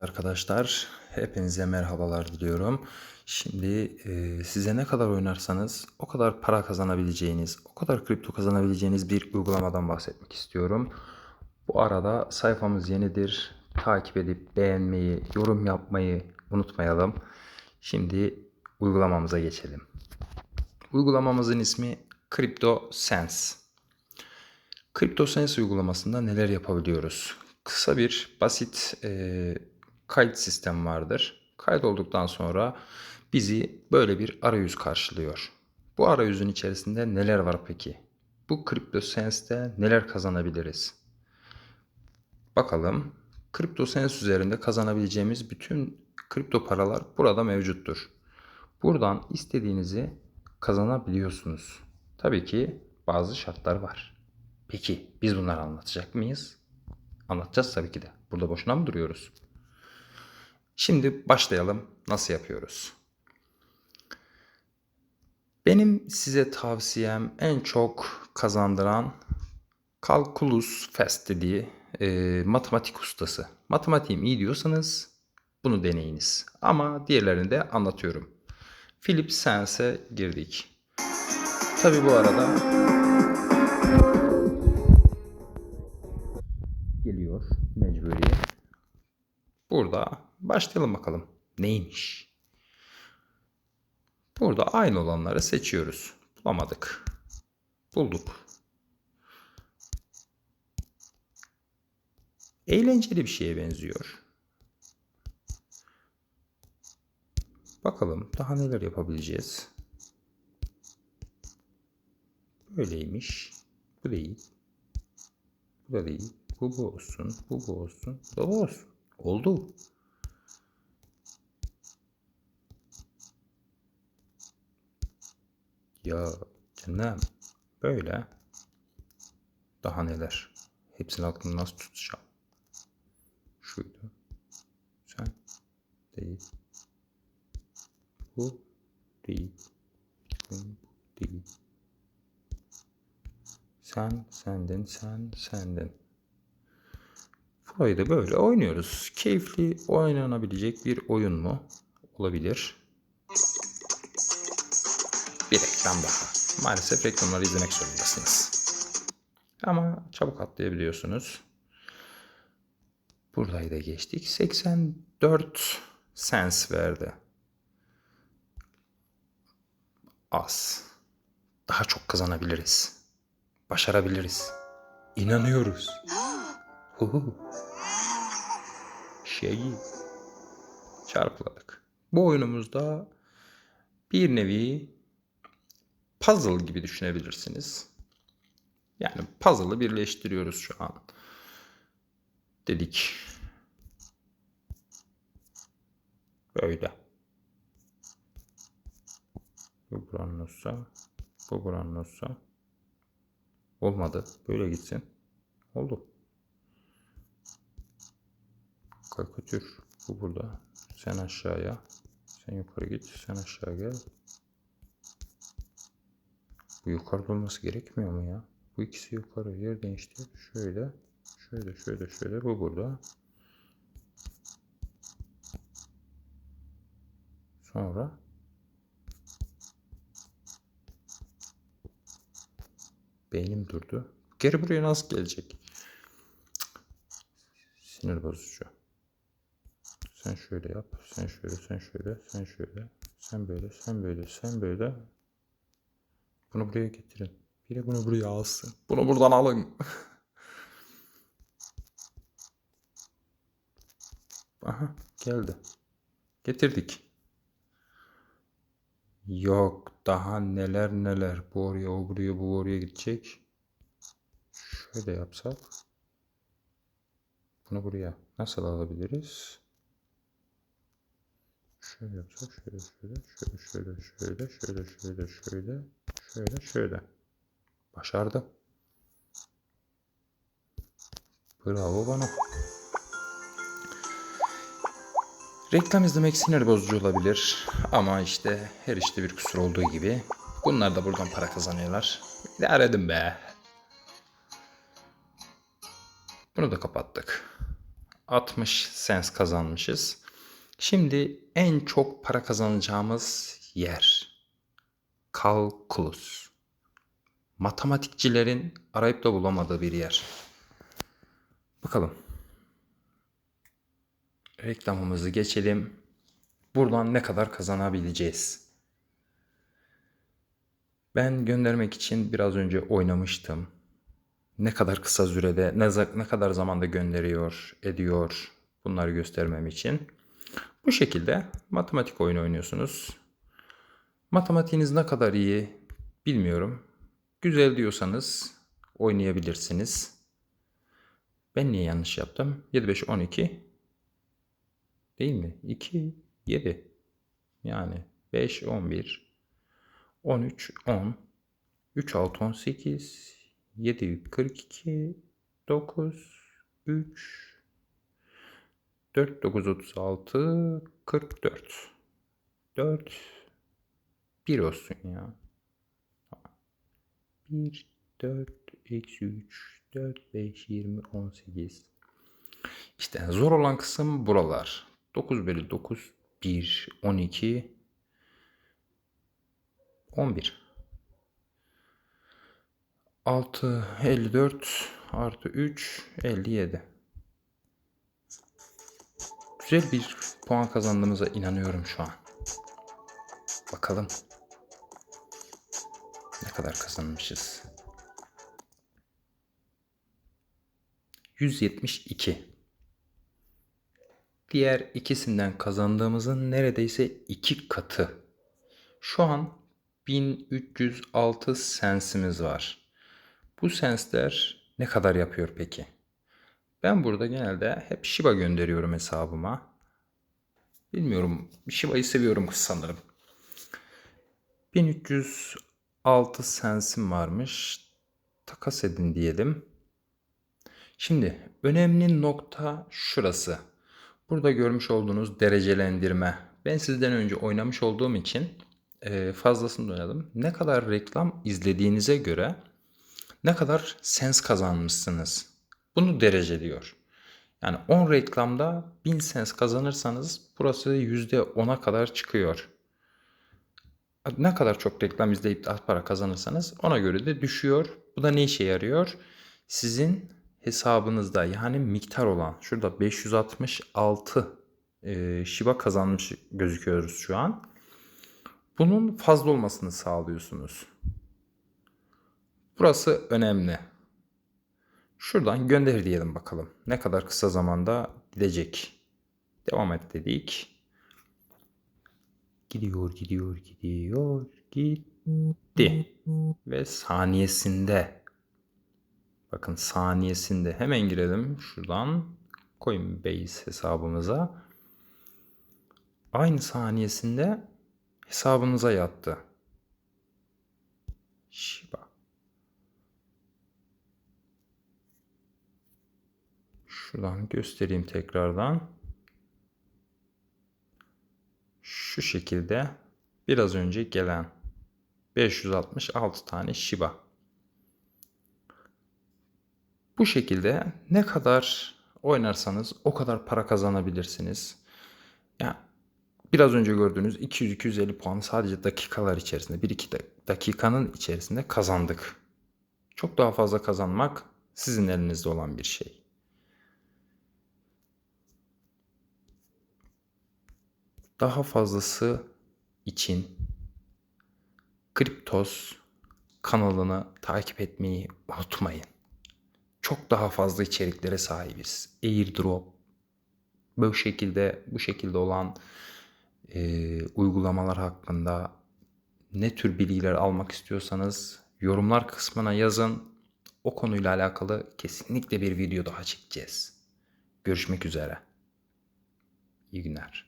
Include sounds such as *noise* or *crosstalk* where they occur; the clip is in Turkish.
Arkadaşlar hepinize merhabalar diliyorum. Şimdi e, size ne kadar oynarsanız o kadar para kazanabileceğiniz, o kadar kripto kazanabileceğiniz bir uygulamadan bahsetmek istiyorum. Bu arada sayfamız yenidir. Takip edip beğenmeyi, yorum yapmayı unutmayalım. Şimdi uygulamamıza geçelim. Uygulamamızın ismi CryptoSense. CryptoSense uygulamasında neler yapabiliyoruz? Kısa bir basit e, kayıt sistemi vardır. Kaydolduktan sonra bizi böyle bir arayüz karşılıyor. Bu arayüzün içerisinde neler var peki? Bu CryptoSense'de neler kazanabiliriz? Bakalım. CryptoSense üzerinde kazanabileceğimiz bütün kripto paralar burada mevcuttur. Buradan istediğinizi kazanabiliyorsunuz. Tabii ki bazı şartlar var. Peki biz bunları anlatacak mıyız? Anlatacağız tabii ki de. Burada boşuna mı duruyoruz? Şimdi başlayalım. Nasıl yapıyoruz? Benim size tavsiyem en çok kazandıran Calculus Fest dediği e, matematik ustası. Matematiğim iyi diyorsanız bunu deneyiniz. Ama diğerlerini de anlatıyorum. Philip Sense'e girdik. Tabi bu arada geliyor mecburi. Burada başlayalım bakalım. Neymiş? Burada aynı olanları seçiyoruz. Bulamadık. Bulduk. Eğlenceli bir şeye benziyor. Bakalım daha neler yapabileceğiz. Böyleymiş. Bu değil. Bu da değil. Bu bu olsun. Bu bu olsun. Bu da bu olsun. Oldu. Ya canım. Böyle. Daha neler. Hepsini aklımda nasıl tutacağım? Şuydu. Sen değil. Bu değil. Bu değil. Sen sendin, sen sendin. Da böyle oynuyoruz. Keyifli oynanabilecek bir oyun mu? Olabilir. Bir reklam daha. Maalesef reklamları izlemek zorundasınız. Ama çabuk atlayabiliyorsunuz. Burayı da geçtik. 84 sens verdi. Az. Daha çok kazanabiliriz. Başarabiliriz. İnanıyoruz. Huhu. Şeyi çarpıladık. Bu oyunumuzda bir nevi puzzle gibi düşünebilirsiniz. Yani puzzle'ı birleştiriyoruz şu an. Dedik. Böyle. Bu buranın olsa, bu buranın olsa. Olmadı. Böyle gitsin. Oldu. Karikatür. Bu burada. Sen aşağıya. Sen yukarı git. Sen aşağı gel. Bu yukarıda olması gerekmiyor mu ya? Bu ikisi yukarı. Yer değiştir. Şöyle. Şöyle şöyle şöyle. Bu burada. Sonra beynim durdu. Geri buraya nasıl gelecek? Sinir bozucu. Sen şöyle yap. Sen şöyle, sen şöyle, sen şöyle. Sen böyle, sen böyle, sen böyle. Bunu buraya getirin. Biri bunu buraya alsın. Bunu buradan alın. *laughs* Aha geldi. Getirdik. Yok daha neler neler. Bu oraya o buraya bu oraya gidecek. Şöyle yapsak. Bunu buraya nasıl alabiliriz? Şöyle yapsak şöyle şöyle şöyle şöyle şöyle şöyle şöyle şöyle şöyle şöyle. Başardım. Bravo bana. Reklam izlemek sinir bozucu olabilir ama işte her işte bir kusur olduğu gibi bunlar da buradan para kazanıyorlar. İdare edin be. Bunu da kapattık. 60 cents kazanmışız. Şimdi en çok para kazanacağımız yer. Kalkulus. Matematikçilerin arayıp da bulamadığı bir yer. Bakalım. Reklamımızı geçelim. Buradan ne kadar kazanabileceğiz? Ben göndermek için biraz önce oynamıştım. Ne kadar kısa sürede, ne, ne kadar zamanda gönderiyor, ediyor bunları göstermem için. Bu şekilde matematik oyunu oynuyorsunuz. Matematiğiniz ne kadar iyi bilmiyorum. Güzel diyorsanız oynayabilirsiniz. Ben niye yanlış yaptım? 7 5 12 değil mi? 2 7 yani 5 11 13 10 3 6 18 7 42 9 3 4 9 36 44 4 1 olsun ya. 1 4 eksi 3 4 5 20 18 İşte zor olan kısım buralar. 9 bölü 9 1 12 11 6 54 artı 3 57 Güzel bir puan kazandığımıza inanıyorum şu an. Bakalım. Ne kadar kazanmışız? 172. Diğer ikisinden kazandığımızın neredeyse iki katı. Şu an 1306 sensimiz var. Bu sensler ne kadar yapıyor peki? Ben burada genelde hep Shiba gönderiyorum hesabıma. Bilmiyorum. Shiba'yı seviyorum sanırım. 1306 sensim varmış. Takas edin diyelim. Şimdi önemli nokta şurası. Burada görmüş olduğunuz derecelendirme. Ben sizden önce oynamış olduğum için e, fazlasını oynadım. Ne kadar reklam izlediğinize göre ne kadar sens kazanmışsınız. Bunu dereceliyor. Yani 10 reklamda 1000 sens kazanırsanız burası %10'a kadar çıkıyor. Ne kadar çok reklam izleyip az para kazanırsanız ona göre de düşüyor. Bu da ne işe yarıyor? Sizin hesabınızda yani miktar olan şurada 566 e, Shiba kazanmış gözüküyoruz şu an. Bunun fazla olmasını sağlıyorsunuz. Burası önemli. Şuradan gönder diyelim bakalım. Ne kadar kısa zamanda gidecek. Devam et dedik. Gidiyor, gidiyor, gidiyor, gitti. Ve saniyesinde. Bakın saniyesinde. Hemen girelim şuradan. Coinbase hesabımıza. Aynı saniyesinde hesabınıza yattı. Shiba. Şuradan göstereyim tekrardan. Şu şekilde biraz önce gelen 566 tane Shiba. Bu şekilde ne kadar oynarsanız o kadar para kazanabilirsiniz. Yani biraz önce gördüğünüz 200-250 puanı sadece dakikalar içerisinde 1-2 dakikanın içerisinde kazandık. Çok daha fazla kazanmak sizin elinizde olan bir şey. Daha fazlası için Kriptos kanalını takip etmeyi unutmayın. Çok daha fazla içeriklere sahibiz. Airdrop bu şekilde bu şekilde olan e, uygulamalar hakkında ne tür bilgiler almak istiyorsanız yorumlar kısmına yazın. O konuyla alakalı kesinlikle bir video daha çekeceğiz. Görüşmek üzere. İyi günler.